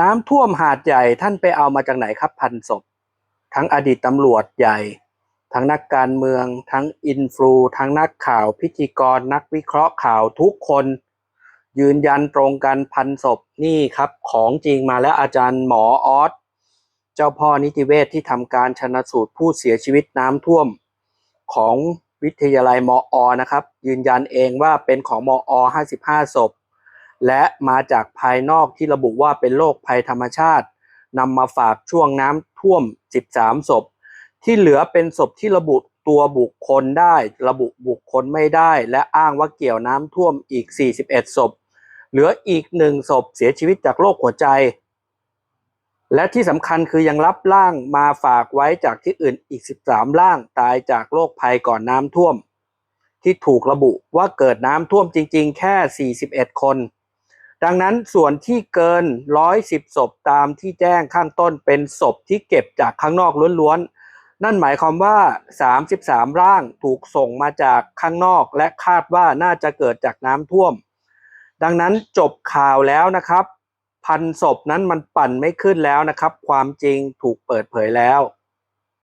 น้ำท่วมหาดใหญ่ท่านไปเอามาจากไหนครับพันศพ ทั้งอดีตตำรวจใหญ่ ทั้งนักการเมือง ทั้งอินฟลูทั้งนักข่าวพิธีกร นักวิเคราะห์ข่าวทุกคน ยืนยันตรงกันพันศพนี่ครับ ของจริงมาแล้วอาจารย์หมอออสเจ้าพ่อนิติเวชที่ทำการชนสูตรผู้เสียชีวิตน้ำท่วม ของวิทยาลัยมออนะครับ ยืนยันเองว่าเป็นของมอ 55ศพ และมาจากภายนอกที่ระบุว่าเป็นโรคภัยธรรมชาตินำมาฝากช่วงน้ำท่วม 13 ศพ ที่เหลือเป็นศพที่ระบุตัวบุคคลได้ ระบุบุคคลไม่ได้ และอ้างว่าเกี่ยวน้ำท่วมอีก 41 ศพ เหลืออีกหนึ่งศพเสียชีวิตจากโรคหัวใจ และที่สำคัญคือยังรับร่างมาฝากไว้จากที่อื่นอีก 13 ร่างตายจากโรคภัยก่อนน้ำท่วม ที่ถูกระบุว่าเกิดน้ำท่วมจริง ๆ แค่ 41 คน ดังนั้นส่วนที่เกิน 110 ศพตามที่แจ้งข้างต้นเป็นศพที่เก็บจากข้างนอกล้วนๆ นั่นหมายความว่า 33 ร่างถูกส่งมาจากข้างนอกและคาดว่าน่าจะเกิดจากน้ำท่วม ดังนั้นจบข่าวแล้วนะครับ พันศพนั้นมันปั่นไม่ขึ้นแล้วนะครับ ความจริงถูกเปิดเผยแล้ว